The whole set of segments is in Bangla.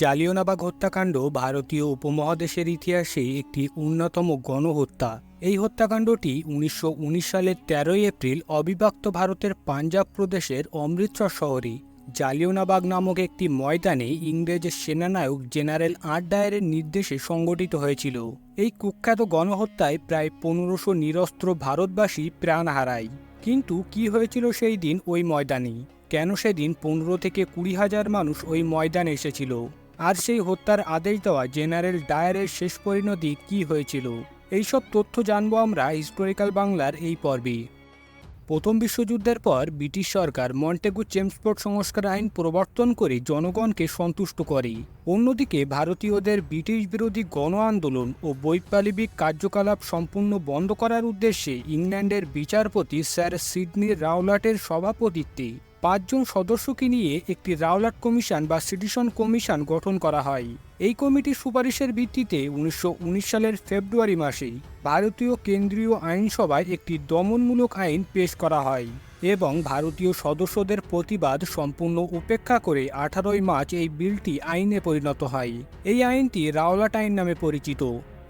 জালিয়ানবাগ হত্যাকাণ্ড ভারতীয় উপমহাদেশের ইতিহাসে একটি অন্যতম গণহত্যা। এই হত্যাকাণ্ডটি উনিশশো উনিশ সালের তেরোই এপ্রিল অবিভক্ত ভারতের পাঞ্জাব প্রদেশের অমৃতসর শহরে। জালিয়ানবাগ নামক একটি ময়দানে ইংরেজ সেনানায়ক জেনারেল আট ডায়ারের নির্দেশে সংগঠিত হয়েছিল। এই কুখ্যাত গণহত্যায় প্রায় পনেরোশো নিরস্ত্র ভারতবাসী প্রাণ হারায়। কিন্তু কি হয়েছিল সেই দিন ওই ময়দানে? কেন সেদিন পনেরো থেকে কুড়ি হাজার মানুষ ওই ময়দানে এসেছিল? আর সেই হত্যার আদেশ দেওয়া জেনারেল ডায়ারের শেষ পরিণতি কি হয়েছিল? এইসব তথ্য জানব আমরা হিস্টোরিক্যাল বাংলার এই পর্বে। প্রথম বিশ্বযুদ্ধের পর ব্রিটিশ সরকার মন্টেগু চেমসফোর্ড সংস্কার আইন প্রবর্তন করে জনগণকে সন্তুষ্ট করে। অন্যদিকে ভারতীয়দের ব্রিটিশ বিরোধী গণ আন্দোলন ও বৈপ্লবিক কার্যকলাপ সম্পূর্ণ বন্ধ করার উদ্দেশ্যে ইংল্যান্ডের বিচারপতি স্যার সিডনি রাওলাটের সভাপতিত্বে পাঁচজন সদস্যকে নিয়ে একটি রাওলাট কমিশন বা সিটিশন কমিশন গঠন করা হয়। এই কমিটির সুপারিশের ভিত্তিতে উনিশশো উনিশ সালের ফেব্রুয়ারি মাসে ভারতীয় কেন্দ্রীয় আইনসভায় একটি দমনমূলক আইন পেশ করা হয় এবং ভারতীয় সদস্যদের প্রতিবাদ সম্পূর্ণ উপেক্ষা করে আঠারোই মার্চ এই বিলটি আইনে পরিণত হয়। এই আইনটি রাওলাট আইন নামে পরিচিত।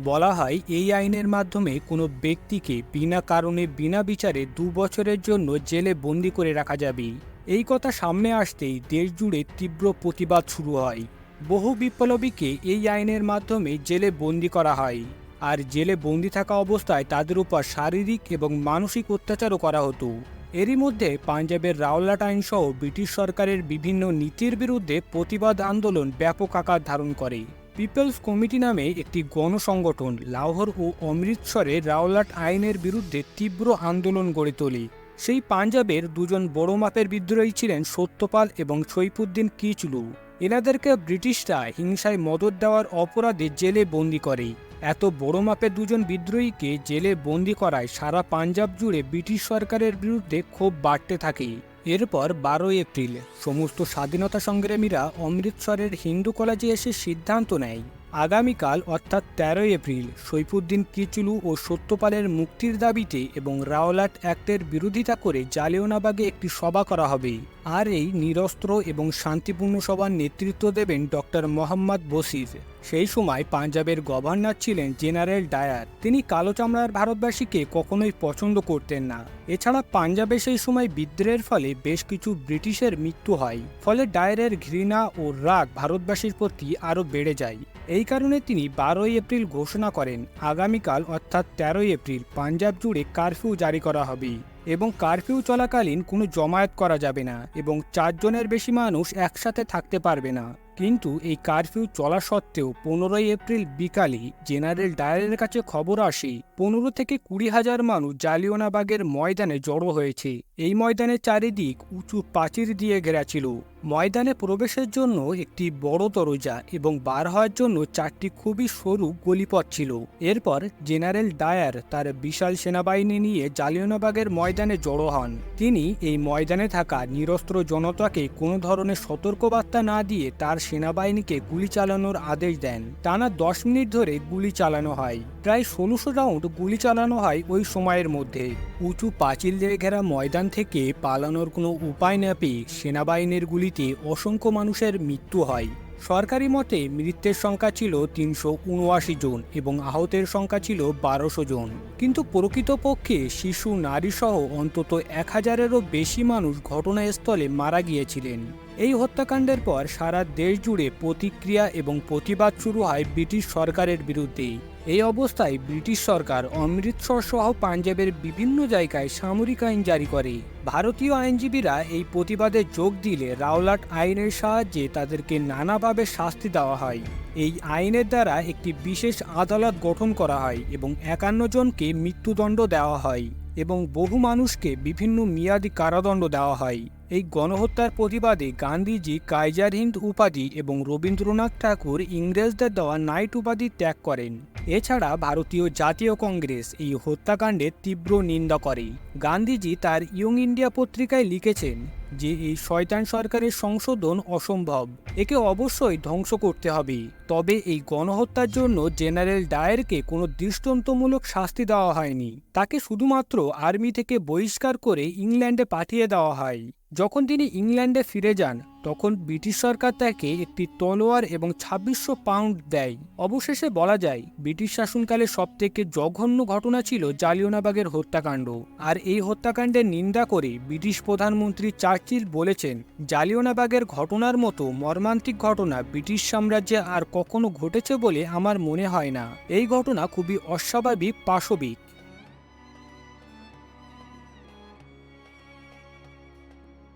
বলা হয়, এই আইনের মাধ্যমে কোনো ব্যক্তিকে বিনা কারণে বিনা বিচারে দু বছরের জন্য জেলে বন্দি করে রাখা যাবে। এই কথা সামনে আসতেই দেশ জুড়ে তীব্র প্রতিবাদ শুরু হয়। বহু বিপ্লবীকে এই আইনের মাধ্যমে জেলে বন্দি করা হয় আর জেলে বন্দি থাকা অবস্থায় তাদের উপর শারীরিক এবং মানসিক অত্যাচারও করা হতো। এরই মধ্যে পাঞ্জাবের রাওলাট আইনসহ ব্রিটিশ সরকারের বিভিন্ন নীতির বিরুদ্ধে প্রতিবাদ আন্দোলন ব্যাপক আকার ধারণ করে। পিপলস কমিটি নামে একটি গণসংগঠন লাহোর ও অমৃতসরে রাওলাট আইনের বিরুদ্ধে তীব্র আন্দোলন গড়ে তোলে। সেই পাঞ্জাবের দুজন বড় মাপের বিদ্রোহী ছিলেন সত্যপাল এবং সৈফুদ্দিন কিচলু। এনাদেরকে ব্রিটিশরা হিংসায় মদত দেওয়ার অপরাধে জেলে বন্দি করে। এত বড় মাপের দুজন বিদ্রোহীকে জেলে বন্দি করায় সারা পাঞ্জাব জুড়ে ব্রিটিশ সরকারের বিরুদ্ধে ক্ষোভ বাড়তে থাকে। এরপর বারোই এপ্রিল সমস্ত স্বাধীনতা সংগ্রামীরা অমৃতসরের হিন্দু কলেজে এসে সিদ্ধান্ত নেয়। আগামীকাল, অর্থাৎ তেরোই এপ্রিল, সৈফুদ্দিন কিচুলু ও সত্যপালের মুক্তির দাবিতে এবং রাওলাট অ্যাক্টের বিরোধিতা করে জালেওনাবাগে একটি সভা করা হবে। আর এই নিরস্ত্র এবং শান্তিপূর্ণ সভার নেতৃত্ব দেবেন ডক্টর মোহাম্মদ বসির সেই সময় পাঞ্জাবের গভর্নর ছিলেন জেনারেল ডায়ার। তিনি কালো চামড়ার ভারতবাসীকে কখনোই পছন্দ করতেন না। এছাড়া পাঞ্জাবে সেই সময় বিদ্রোহের ফলে বেশ কিছু ব্রিটিশের মৃত্যু হয়। ফলে ডায়ারের ঘৃণা ও রাগ ভারতবাসীর প্রতি আরও বেড়ে যায়। এই কারণে তিনি বারোই এপ্রিল ঘোষণা করেন, আগামীকাল অর্থাৎ তেরোই এপ্রিল পাঞ্জাব জুড়ে কারফিউ জারি করা হবে। এবং কারফিউ চলাকালীন কোনো জমায়েত করা যাবে না এবং চারজনের বেশি মানুষ একসাথে থাকতে পারবে না। কিন্তু এই কারফিউ চলা সত্ত্বেও পনেরোই এপ্রিল বিকালে জেনারেল ডায়ারের কাছে খবর আসে, পনেরো থেকে কুড়ি হাজার মানুষ জালিওনাবাগের ময়দানে জড়ো হয়েছে। এই ময়দানের চারিদিক উঁচু প্রাচীর দিয়ে ঘেরা ছিল। ময়দানে প্রবেশের জন্য একটি বড় দরজা এবং বার হওয়ার জন্য চারটি খুবই সরু গলিপথ ছিল। এরপর জেনারেল ডায়ার তার বিশাল সেনাবাহিনী নিয়ে জালিয়ানাবাগের ময়দানে জড়ো হন। তিনি এই ময়দানে থাকা নিরস্ত্র জনতাকে কোনো ধরনের সতর্কবার্তা না দিয়ে তার সেনাবাহিনীকে গুলি চালানোর আদেশ দেন। টানা দশ মিনিট ধরে গুলি চালানো হয়। প্রায় ষোলোশো রাউন্ড গুলি চালানো হয় ওই সময়ের মধ্যে। উঁচু পাঁচিল দিয়ে ঘেরা ময়দান থেকে পালানোর কোনো উপায় না পেয়ে সেনাবাহিনীর গুলিতে অসংখ্য মানুষের মৃত্যু হয়। সরকারি মতে মৃত্যের সংখ্যা ছিল তিনশো উনআশি জন এবং আহতের সংখ্যা ছিল বারোশো জন। কিন্তু প্রকৃতপক্ষে শিশু, নারী সহ অন্তত এক হাজারেরও বেশি মানুষ ঘটনাস্থলে মারা গিয়েছিলেন। এই হত্যাকাণ্ডের পর সারা দেশ জুড়ে প্রতিক্রিয়া এবং প্রতিবাদ শুরু হয় ব্রিটিশ সরকারের বিরুদ্ধে এই অবস্থায় ব্রিটিশ সরকার অমৃতসর সহ পাঞ্জাবের বিভিন্ন জায়গায় সামরিক আইন জারি করে। ভারতীয় আইনজীবীরা এই প্রতিবাদে যোগ দিলে রাওলাট আইনের সাহায্যে তাদেরকে নানাভাবে শাস্তি দেওয়া হয়। এই আইনের দ্বারা একটি বিশেষ আদালত গঠন করা হয় এবং একান্ন জনকে মৃত্যুদণ্ড দেওয়া হয় এবং বহু মানুষকে বিভিন্ন মেয়াদি কারাদণ্ড দেওয়া হয়। এই গণহত্যার প্রতিবাদে গান্ধীজি কাইজার হিন্দ উপাধি এবং রবীন্দ্রনাথ ঠাকুর ইংরেজদের দেওয়া নাইট উপাধি ত্যাগ করেন। এছাড়া ভারতীয় জাতীয় কংগ্রেস এই হত্যাকাণ্ডের তীব্র নিন্দা করে। গান্ধীজি তার ইয়ং ইন্ডিয়া পত্রিকায় লিখেছেন যে, এই শয়তান সরকারের সংশোধন অসম্ভব। একে অবশ্যই ধ্বংস করতে হবে। তবে এই গণহত্যার জন্য জেনারেল ডায়ারকে কোনো দৃষ্টান্তমূলক শাস্তি দেওয়া হয়নি। তাকে শুধুমাত্র আর্মি থেকে বহিষ্কার করে ইংল্যান্ডে পাঠিয়ে দেওয়া হয়। যখন তিনি ইংল্যান্ডে ফিরে যান, তখন ব্রিটিশ সরকার তাকে একটি তলোয়ার এবং ছাব্বিশশো পাউন্ড দেয়। অবশেষে বলা যায়, ব্রিটিশ শাসনকালে সবথেকে জঘন্য ঘটনা ছিল জালিওনাবাগের হত্যাকাণ্ড। আর এই হত্যাকাণ্ডের নিন্দা করে ব্রিটিশ প্রধানমন্ত্রী চার্চিল বলেছেন জালিওনাবাগের ঘটনার মতো মর্মান্তিক ঘটনা ব্রিটিশ সাম্রাজ্যে আর কখনো ঘটেছে বলে আমার মনে হয় না। এই ঘটনা খুবই অস্বাভাবিক, পাশবিক।